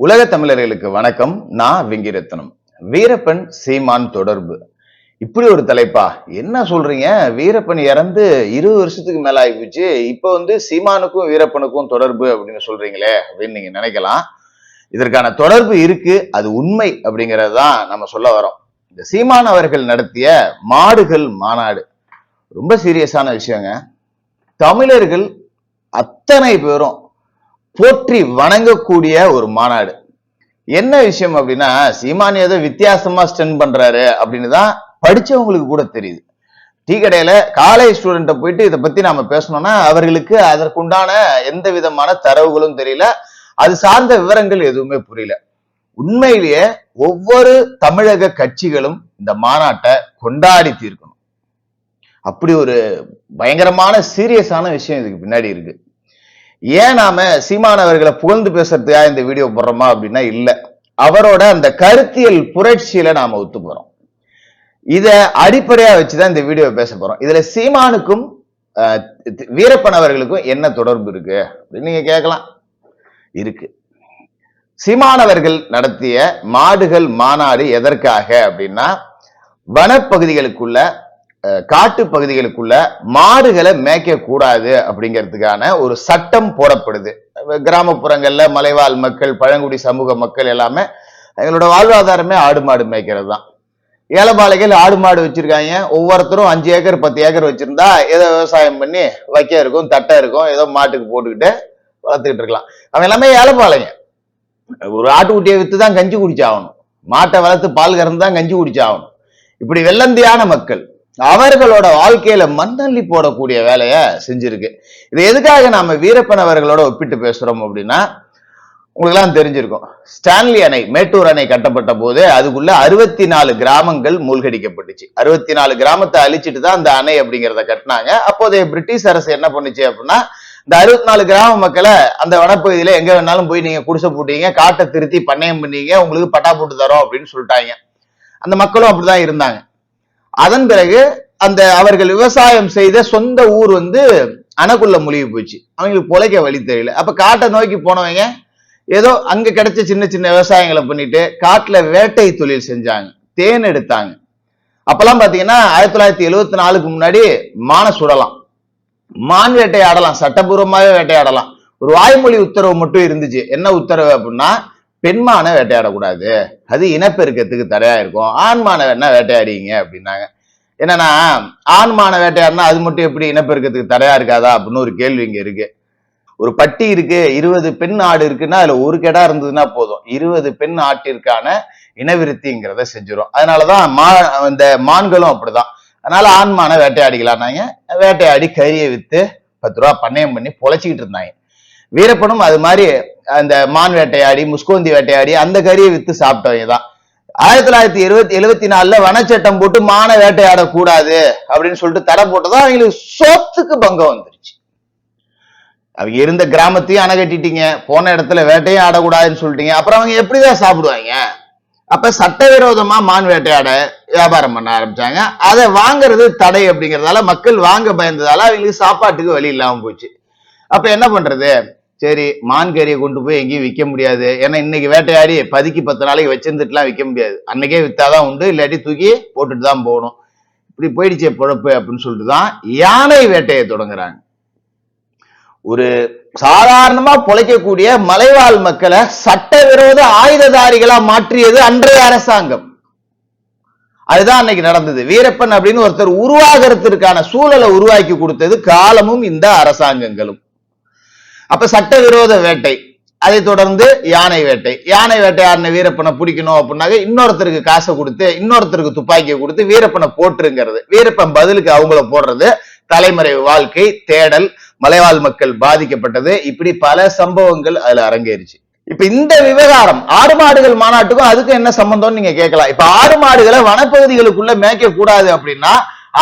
உலக தமிழர்களுக்கு வணக்கம். நான் வெங்கிரத்னம். வீரப்பன் சீமான் தொடர்பு. இப்படி ஒரு தலைப்பா? என்ன சொல்றீங்க? வீரப்பன் இறந்து இருபது வருஷத்துக்கு மேல ஆயிப்போச்சு இப்ப வந்து சீமானுக்கும் வீரப்பனுக்கும் தொடர்பு அப்படின்னு சொல்றீங்களே அப்படின்னு நீங்க நினைக்கலாம். இதற்கான தொடர்பு இருக்கு. அது உண்மை அப்படிங்கறது தான் நம்ம சொல்ல வரோம். இந்த சீமான் அவர்கள் நடத்திய மாடுகள் மாநாடு. ரொம்ப சீரியஸான விஷயங்க. தமிழர்கள் அத்தனை பேரும் போற்றி வணங்கக்கூடிய ஒரு மாநாடு. என்ன விஷயம் அப்படின்னா சீமான் ஏதோ வித்தியாசமா ஸ்டென் பண்றாரு அப்படின்னு தான் படிச்சவங்களுக்கு கூட தெரியுது. டீ கடையில காலேஜ் ஸ்டூடெண்ட்டை போயிட்டு இதை பத்தி நாம பேசணும்னா அவர்களுக்கு அதற்குண்டான எந்த விதமான தரவுகளும் தெரியல. அது சார்ந்த விவரங்கள் எதுவுமே புரியல. உண்மையிலேயே ஒவ்வொரு தமிழக கட்சிகளும் இந்த மாநாட்டை கொண்டாடி தீர்க்கணும். அப்படி ஒரு பயங்கரமான சீரியஸான விஷயம் இதுக்கு பின்னாடி இருக்கு. ஏன் நாம சீமான் அவர்களை புகழ்ந்து பேசுறதுக்கா இந்த வீடியோ போடுறோமா அப்படின்னா இல்ல. அவரோட அந்த கருத்தியல் புரட்சியில நாம ஒத்து போறோம். இத அடிப்படையா வச்சுதான் இந்த வீடியோ பேச போறோம். இதுல சீமானுக்கும் வீரப்பன் அவர்களுக்கும் என்ன தொடர்பு இருக்கு அப்படின்னு நீங்க கேட்கலாம். இருக்கு. சீமானவர்கள் நடத்திய மாடுகள் மாநாடு எதற்காக அப்படின்னா வனப்பகுதிகளுக்குள்ள காட்டு பகுதிகளுக்குள்ள மாடுகளை மேய்க்க கூடாது அப்படிங்கிறதுக்கான ஒரு சட்டம் போடப்படுது. கிராமப்புறங்கள்ல மலைவாழ் மக்கள் பழங்குடி சமூக மக்கள் எல்லாமே எங்களோட வாழ்வாதாரமே ஆடு மாடு மேய்க்கிறது தான். ஏலபாளைகள் ஆடு மாடு வச்சிருக்காங்க. ஒவ்வொருத்தரும் அஞ்சு ஏக்கர் பத்து ஏக்கர் வச்சிருந்தா ஏதோ விவசாயம் பண்ணி வைக்க இருக்கும் தட்டை இருக்கும் ஏதோ மாட்டுக்கு போட்டுக்கிட்டு வளர்த்துக்கிட்டு இருக்கலாம். அவன் எல்லாமே ஏலப்பாளையம் ஒரு ஆட்டுக்குட்டியை வித்து தான் கஞ்சி குடிச்சாகணும். மாட்டை வளர்த்து பால் கறந்து தான் கஞ்சி குடிச்சாகணும். இப்படி வெள்ளந்தியான மக்கள் அவர்களோட வாழ்க்கையில மண்ணள்ளி போடக்கூடிய வேலையை செஞ்சிருக்கு. இது எதுக்காக நாம வீரப்பன் அவர்களோட ஒப்பிட்டு பேசுறோம் அப்படின்னா உங்களுக்கெல்லாம் தெரிஞ்சிருக்கும். ஸ்டான்லி அணை மேட்டூர் அணை கட்டப்பட்ட போது அதுக்குள்ள அறுபத்தி நாலு கிராமங்கள் மூழ்கடிக்கப்பட்டுச்சு. அறுபத்தி நாலு கிராமத்தை அழிச்சிட்டு தான் அந்த அணை அப்படிங்கிறத கட்டினாங்க. அப்போதைய பிரிட்டிஷ் அரசு என்ன பண்ணுச்சு அப்படின்னா இந்த அறுபத்தி நாலு கிராம மக்களை அந்த வனப்பகுதியில எங்க வேணாலும் போய் நீங்க குடிசை போட்டீங்க காட்டை திருத்தி பண்ணையம் பண்ணீங்க உங்களுக்கு பட்டா போட்டு தரோம் அப்படின்னு சொல்லிட்டாங்க. அந்த மக்களும் அப்படிதான் இருந்தாங்க. அதன் பிறகு அந்த அவர்கள் விவசாயம் செய்த சொந்த ஊர் வந்து அணக்குள்ள முழுகி போச்சு. அவங்களுக்கு பொழைக்க வழி தெரியல. அப்ப காட்டை நோக்கி போனவங்க ஏதோ அங்க கிடைச்ச சின்ன சின்ன விவசாயங்களை பண்ணிட்டு காட்டுல வேட்டை தொழில் செஞ்சாங்க. தேன் எடுத்தாங்க. அப்பெல்லாம் பாத்தீங்கன்னா ஆயிரத்தி தொள்ளாயிரத்தி எழுவத்தி நாலுக்கு முன்னாடி மானை சுடலாம். மான் வேட்டையாடலாம். சட்டபூர்வமாகவே வேட்டையாடலாம். ஒரு வாய்மொழி உத்தரவு மட்டும் இருந்துச்சு. என்ன உத்தரவு அப்படின்னா பெண்மானை வேட்டையாடக்கூடாது. அது இனப்பெருக்கத்துக்கு தடையா இருக்கும் ஆண்மான வேணா வேட்டையாடிங்க அப்படின்னாங்க. என்னன்னா ஆண்மான வேட்டையாடினா அது மட்டும் எப்படி இனப்பெருக்கத்துக்கு தடையா இருக்காதா அப்படின்னு ஒரு கேள்வி இங்க இருக்கு. ஒரு பட்டி இருக்கு இருபது பெண் ஆடு இருக்குன்னா அதுல ஒரு கெடா இருந்ததுன்னா போதும். இருபது பெண் ஆட்டிற்கான இனவிருத்திங்கிறத செஞ்சிடும் அதனாலதான் மா இந்த மான்களும் அப்படிதான். அதனால ஆண்மான வேட்டையாடிக்கலாம்னாங்க. வேட்டையாடி கறியை வித்து பத்து ரூபா பண்ணையம் பண்ணி பொழைச்சிக்கிட்டு இருந்தாங்க. வீரப்பனும் அது மாதிரி அந்த மான் வேட்டையாடி முஸ்கோந்தி வேட்டையாடி அந்த கறியை வித்து சாப்பிட்டவங்க தான் ஆயிரத்தி தொள்ளாயிரத்தி இருபத்தி எழுபத்தி நாலுல வனச்சட்டம் போட்டு மானை வேட்டையாடக்கூடாது அப்படின்னு சொல்லிட்டு தடை போட்டதா அவங்களுக்கு சோத்துக்கு பங்கம் வந்துருச்சு. அவங்க இருந்த கிராமத்தையும் அணை கட்டிட்டீங்க போன இடத்துல வேட்டையும் ஆடக்கூடாதுன்னு சொல்லிட்டீங்க. அப்புறம் அவங்க எப்படிதான் சாப்பிடுவாங்க? அப்ப சட்டவிரோதமா மான் வேட்டையாட வியாபாரம் பண்ண ஆரம்பிச்சாங்க. அதை வாங்குறது தடை அப்படிங்கறதால மக்கள் வாங்க பயந்ததால அவங்களுக்கு சாப்பாட்டுக்கு வழி இல்லாம போச்சு. அப்ப என்ன பண்றது? சரி மான் கறியை கொண்டு போய் எங்கேயும் விற்க முடியாது. ஏன்னா இன்னைக்கு வேட்டையாடி பதுக்கி பத்து நாளைக்கு வச்சிருந்துட்டுலாம் விற்க முடியாது. அன்னைக்கே வித்தாதான் உண்டு இல்லாட்டி தூக்கி போட்டுட்டு தான் போகணும். இப்படி போயிடுச்சே பொழப்பு அப்படின்னு சொல்லிட்டு தான் யானை வேட்டையை தொடங்குறாங்க. ஒரு சாதாரணமா பொழைக்கக்கூடிய மலைவாழ் மக்களை சட்டவிரோத ஆயுததாரிகளா மாற்றியது அன்றைய அரசாங்கம். அதுதான் அன்னைக்கு நடந்தது. வீரப்பன் அப்படின்னு ஒருத்தர் உருவாகிறதுக்கான சூழலை உருவாக்கி கொடுத்தது காலமும் இந்த அரசாங்கங்களும். அப்ப சட்டவிரோத வேட்டை. அதை தொடர்ந்து யானை வேட்டை. யானை வேட்டையாடின வீரப்பனை பிடிக்கணும் அப்படின்னாக்க இன்னொருத்தருக்கு காசை கொடுத்து இன்னொருத்தருக்கு துப்பாக்கியை கொடுத்து வீரப்பனை போட்டுருங்கிறது வீரப்பன் பதிலுக்கு அவங்கள போடுறது தலைமறைவு வாழ்க்கை தேடல் மலைவாழ் மக்கள் பாதிக்கப்பட்டது. இப்படி பல சம்பவங்கள் அதுல அரங்கேறிச்சு. இப்ப இந்த விவகாரம் ஆடு மாடுகள் மாநாட்டுக்கும் அதுக்கும் என்ன சம்பந்தம்னு நீங்க கேட்கலாம். இப்ப ஆடு மாடுகளை வனப்பகுதிகளுக்குள்ள மேய்க்க கூடாது அப்படின்னா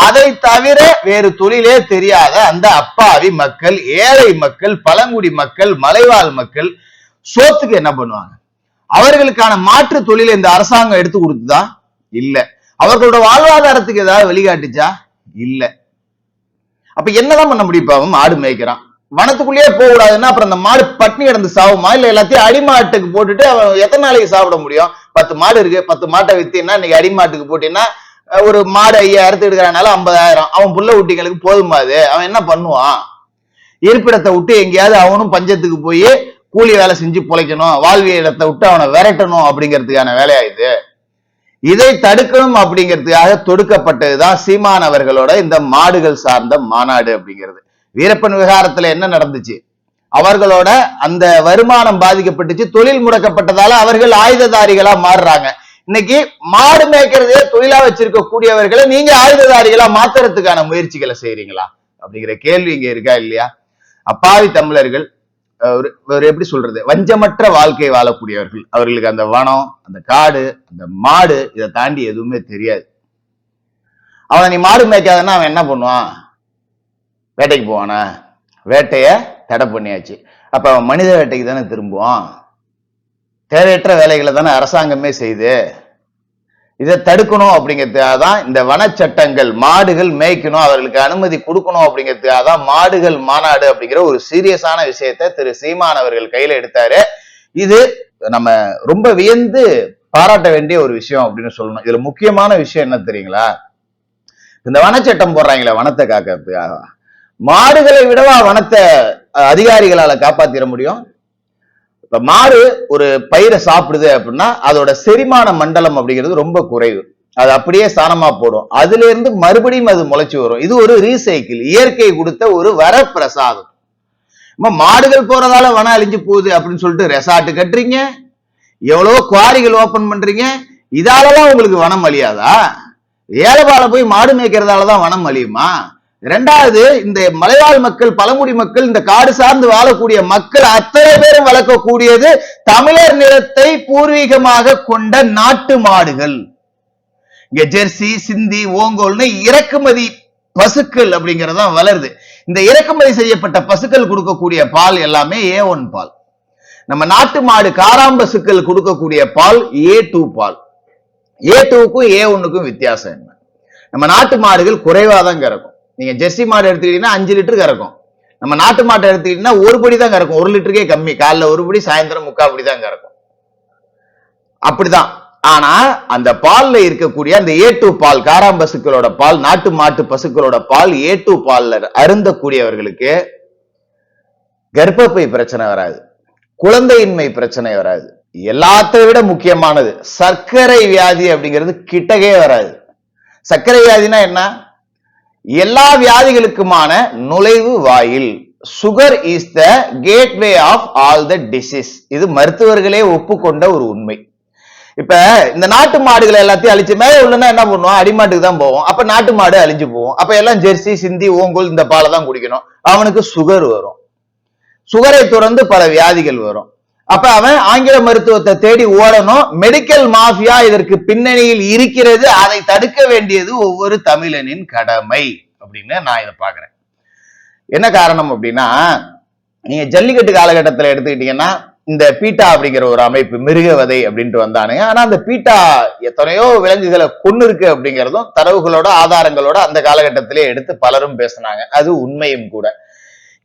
அதை தவிர வேறு தொழிலே தெரியாத அந்த அப்பாவி மக்கள் ஏழை மக்கள் பழங்குடி மக்கள் மலைவாழ் மக்கள் சோத்துக்கு என்ன பண்ணுவாங்க? அவர்களுக்கான மாற்று தொழிலை இந்த அரசாங்கம் எடுத்து கொடுத்துதா? இல்ல. அவர்களோட வாழ்வாதாரத்துக்கு ஏதாவது வழிகாட்டுச்சா? இல்ல. அப்ப என்னதான் பண்ண முடியும்? அவன் மாடு மேய்க்கிறான். வனத்துக்குள்ளேயே போக கூடாதுன்னா அப்புறம் அந்த மாடு பட்னி கிடந்து சாவுமா இல்ல எல்லாத்தையும் அடிமாட்டுக்கு போட்டுட்டு அவன் எத்தனை நாளைக்கு சாப்பிட முடியும்? பத்து மாடு இருக்கு பத்து மாட்டை வித்தீங்கன்னா இன்னைக்கு அடிமாட்டுக்கு போட்டீங்கன்னா ஒரு மாடு ஐயாயிரத்து எடுக்கிறனால ஐம்பதாயிரம். அவன் புள்ள குட்டிங்களுக்கு போதுமா அது அவன் என்ன பண்ணுவான்? இருப்பிடத்தை விட்டு எங்கேயாவது அவனும் பஞ்சத்துக்கு போய் கூலி வேலை செஞ்சு பொழைக்கணும். வாழ்வியலத்தை விட்டு அவனை விரட்டணும் அப்படிங்கிறதுக்கான வேலையா இது? இதை தடுக்கணும் அப்படிங்கிறதுக்காக தொடுக்கப்பட்டதுதான் சீமான் அவர்களோட இந்த மாடுகள் சார்ந்த மாநாடு அப்படிங்கிறது. வீரப்பன் விகாரத்துல என்ன நடந்துச்சு? அவர்களோட அந்த வருமானம் பாதிக்கப்பட்டுச்சு தொழில் முடக்கப்பட்டதால அவர்கள் ஆயுததாரிகளா மாறுறாங்க. இன்னைக்கு மாடு மேய்க்கிறதே தொழிலா வச்சிருக்க கூடியவர்களை நீங்க ஆயுததாரிகளா மாத்துறதுக்கான முயற்சிகளை செய்றீங்களா? அப்படிங்கிற கேள்வி இங்க இருக்கா இல்லையா? அப்பாவி தமிழர்கள் ஒரு ஒரு எப்படி சொல்றது? வஞ்சமற்ற வாழ்க்கை வாழக்கூடியவர்கள். அவர்களுக்கு அந்த வனம் அந்த காடு அந்த மாடு இதை தாண்டி எதுவுமே தெரியாது. அவனை நீ மாடு மேய்க்காதன்னா அவன் என்ன பண்ணுவான்? வேட்டைக்கு போவானா? வேட்டைய தடை பண்ணியாச்சு. அப்ப அவன் மனித வேட்டைக்கு தானே திரும்புவான்? தேவையற்ற வேலைகளை தானே அரசாங்கமே செய்யுது இதை தடுக்கணும் அப்படிங்கிறதுக்காக தான் இந்த வனச்சட்டங்கள் மாடுகள் மேய்க்கணும் அவர்களுக்கு அனுமதி கொடுக்கணும் அப்படிங்கிறதுக்காக தான் மாடுகள் மாநாடு அப்படிங்கிற ஒரு சீரியஸான விஷயத்தை திரு சீமான் அவர்கள் கையில எடுத்தாரு. இது நம்ம ரொம்ப வியந்து பாராட்ட வேண்டிய ஒரு விஷயம் அப்படின்னு சொல்லணும். இதுல முக்கியமான விஷயம் என்ன தெரியுங்களா? இந்த வனச்சட்டம் போடுறாங்களே வனத்தை காக்கிறதுக்காக. மாடுகளை விடவா வனத்தை அஹ், அதிகாரிகளால காப்பாத்திட முடியும்? இப்ப மாடு ஒரு பயிரை சாப்பிடுது அப்படின்னா அதோட செரிமான மண்டலம் அப்படிங்கிறது ரொம்ப குறைவு. அது அப்படியே சாணமா போடும். அதுல இருந்து மறுபடியும் அது முளைச்சு வரும். இது ஒரு ரீசைக்கிள் இயற்கை கொடுத்த ஒரு வரப்பிரசாதம். நம்ம மாடுகள் போறதால வனம் அழிஞ்சு போகுது அப்படின்னு சொல்லிட்டு ரெசார்ட் கட்டுறீங்க. எவ்வளவோ குவாரிகள் ஓபன் பண்றீங்க. இதாலதான் உங்களுக்கு வனம் அழியாதா? ஏழைபால போய் மாடு மேய்க்கிறதால தான் வனம் அழியுமா? இரண்டாவது இந்த மலைவாழ் மக்கள் பழங்குடி மக்கள் இந்த காடு சார்ந்து வாழக்கூடிய மக்கள் அத்தனை பேரும் வளர்க்கக்கூடியது தமிழர் நிலத்தை பூர்வீகமாக கொண்ட நாட்டு மாடுகள். இங்க ஜெர்சி சிந்தி ஓங்கோல்னு இறக்குமதி பசுக்கள் அப்படிங்கறதுதான் வளருது. இந்த இறக்குமதி செய்யப்பட்ட பசுக்கள் கொடுக்கக்கூடிய பால் எல்லாமே ஏ ஒன் பால். நம்ம நாட்டு மாடு காராம்பசுக்கள் கொடுக்கக்கூடிய பால் ஏ டூ பால். ஏ டூக்கும் ஏ ஒன்னுக்கும் வித்தியாசம் என்ன? நம்ம நாட்டு மாடுகள் குறைவா தான் கறக்கும் நீங்க ஜெர்சி மாடு எடுத்துக்கிட்டீங்கன்னா அஞ்சு லிட்டர் கறக்கும். நம்ம நாட்டு மாட்டை எடுத்துக்கிட்டீங்கன்னா ஒரு படி தான் கறக்கும். ஒரு லிட்டருக்கே கம்மி. காலைல ஒரு படி சாயந்தரம் முக்கால் படி தான் கறக்கும். அப்படிதான். ஆனா அந்த பால்ல இருக்கக்கூடிய அந்த ஏ டூ பால் காராம் பசுக்களோட பால் நாட்டு மாட்டு பசுக்களோட பால் ஏ டூ பால்ல அருந்தக்கூடியவர்களுக்கு கர்ப்பப்பை பிரச்சனை வராது. குழந்தையின்மை பிரச்சனை வராது. எல்லாத்தை விட முக்கியமானது சர்க்கரை வியாதி அப்படிங்கிறது கிட்டகே வராது. சர்க்கரை வியாதினா என்ன? எல்லா வியாதிகளுக்குமான நுழைவு வாயில். Sugar is the gateway of all the disease இது மருத்துவர்களே ஒப்புக்கொண்ட ஒரு உண்மை. இப்ப இந்த நாட்டு மாடுகளை எல்லாத்தையும் அழிச்சு மேலே உள்ளனா என்ன பண்ணுவோம்? அடிமாட்டுக்கு தான் போவோம். அப்ப நாட்டு மாடு அழிஞ்சு போவோம். அப்ப எல்லாம் ஜெர்சி சிந்தி ஓங்கோல் இந்த பாலை தான் குடிக்கணும். அவனுக்கு சுகர் வரும். சுகரை தொடர்ந்து பல வியாதிகள் வரும். அப்ப அவன் ஆங்கில மருத்துவத்தை தேடி ஓடணும். மெடிக்கல் மாஃபியா இதற்கு பின்னணியில் இருக்கிறது. அதை தடுக்க வேண்டியது ஒவ்வொரு தமிழனின் கடமை அப்படின்னு நான் இதை பாக்குறேன் என்ன காரணம் அப்படின்னா நீங்க ஜல்லிக்கட்டு காலகட்டத்துல எடுத்துக்கிட்டீங்கன்னா இந்த பீட்டா அப்படிங்கிற ஒரு அமைப்பு மிருகவதை அப்படின்ட்டு வந்தானுங்க ஆனா அந்த பீட்டா எத்தனையோ விலங்குகளை கொன்னு இருக்கு அப்படிங்கிறதும் தரவுகளோட ஆதாரங்களோட அந்த காலகட்டத்திலே எடுத்து பலரும் பேசினாங்க. அது உண்மையும் கூட.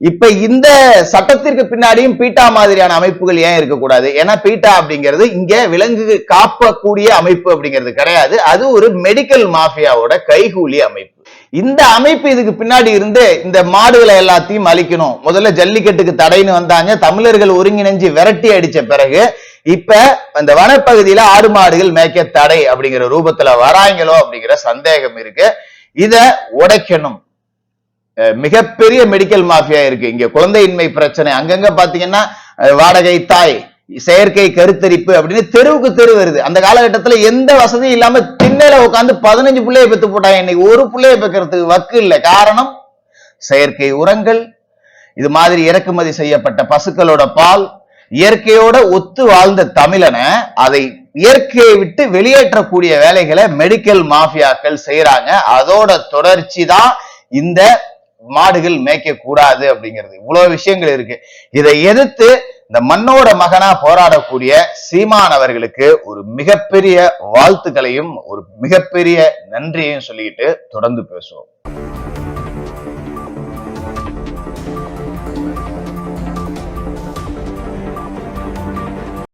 இப்ப இந்த சட்டத்திற்கு பின்னாடியும் பீட்டா மாதிரியான அமைப்புகள் ஏன் இருக்கக்கூடாது? ஏன்னா பீட்டா அப்படிங்கிறது இங்க விலங்கு காப்பக்கூடிய அமைப்பு அப்படிங்கிறது கிடையாது. அது ஒரு மெடிக்கல் மாஃபியாவோட கைகூலி அமைப்பு. இந்த அமைப்பு இதுக்கு பின்னாடி இருந்து இந்த மாடுகளை எல்லாத்தையும் அழிக்கணும். முதல்ல ஜல்லிக்கட்டுக்கு தடைன்னு வந்தாங்க. தமிழர்கள் ஒருங்கிணைஞ்சு விரட்டி அடிச்ச பிறகு இப்ப அந்த வனப்பகுதியில ஆடு மாடுகள் மேய்க்க தடை அப்படிங்கிற ரூபத்துல வராங்களோ அப்படிங்கிற சந்தேகம் இருக்கு. இத உடைக்கணும். மிகப்பெரிய மெடிக்கல் மாஃபியா இருக்கு. இங்க குழந்தையின்மை பிரச்சனை. அங்கங்க பாத்தீங்கன்னா வாடகை தாய் செயற்கை கருத்தரிப்பு அப்படின்னு தெருவுக்கு தெரு வருது. அந்த காலகட்டத்துல எந்த வசதியும் இல்லாம திண்ணையில உட்காந்து பதினஞ்சு பிள்ளைய பெத்து போட்டாங்க. இன்னைக்கு ஒரு பிள்ளைய பெக்கிறதுக்கு வக்கு இல்லை. காரணம் செயற்கை உரங்கள் இது மாதிரி இறக்குமதி செய்யப்பட்ட பசுக்களோட பால் இயற்கையோட ஒத்து வாழ்ந்த தமிழனை அதை இயற்கையை விட்டு வெளியேற்றக்கூடிய வேலைகளை மெடிக்கல் மாஃபியாக்கள் செய்யறாங்க அதோட தொடர்ச்சி தான் இந்த மாடுகள் மேய்க்க கூடாது அப்படிங்கிறது. இவ்வளவு விஷயங்கள் இருக்கு. இதை எதிர்த்து இந்த மண்ணோட மகனா போராடக்கூடிய சீமான் அவர்களுக்கு ஒரு மிகப்பெரிய வாழ்த்துக்களையும் ஒரு மிகப்பெரிய நன்றியையும் சொல்லிட்டு தொடர்ந்து பேசுவோம்.